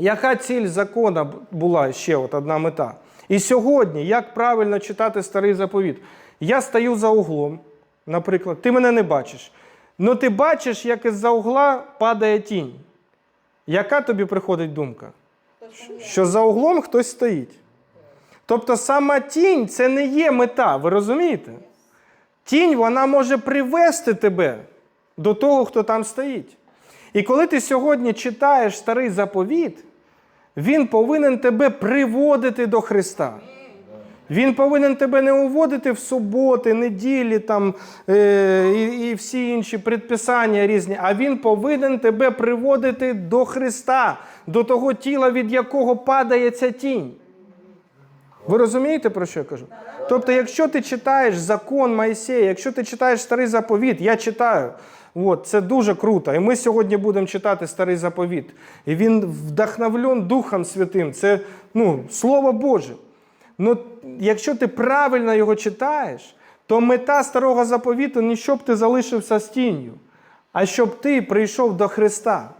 Яка ціль закона була ще от одна мета? І сьогодні, як правильно читати старий заповіт? Я стою за углом, наприклад, ти мене не бачиш. Ну ти бачиш, як із-за угла падає тінь. Яка тобі приходить думка? Що за углом хтось стоїть. Тобто сама тінь це не є мета, ви розумієте? Тінь вона може привести тебе до того, хто там стоїть. І коли ти сьогодні читаєш старий заповіт, він повинен тебе приводити до Христа. Він повинен тебе не уводити в суботи, неділі там, е, і, і всі інші предписання різні, а він повинен тебе приводити до Христа, до того тіла, від якого падає ця тінь. Ви розумієте, про що я кажу? Тобто, якщо ти читаєш закон Моїсея, якщо ти читаєш старий заповіт, я читаю. От, це дуже круто. І ми сьогодні будемо читати старий заповіт. І він вдохновлен Духом Святим. Це ну, Слово Боже. Ну, якщо ти правильно його читаєш, то мета старого заповіту не щоб ти залишився з тінню, а щоб ти прийшов до Христа.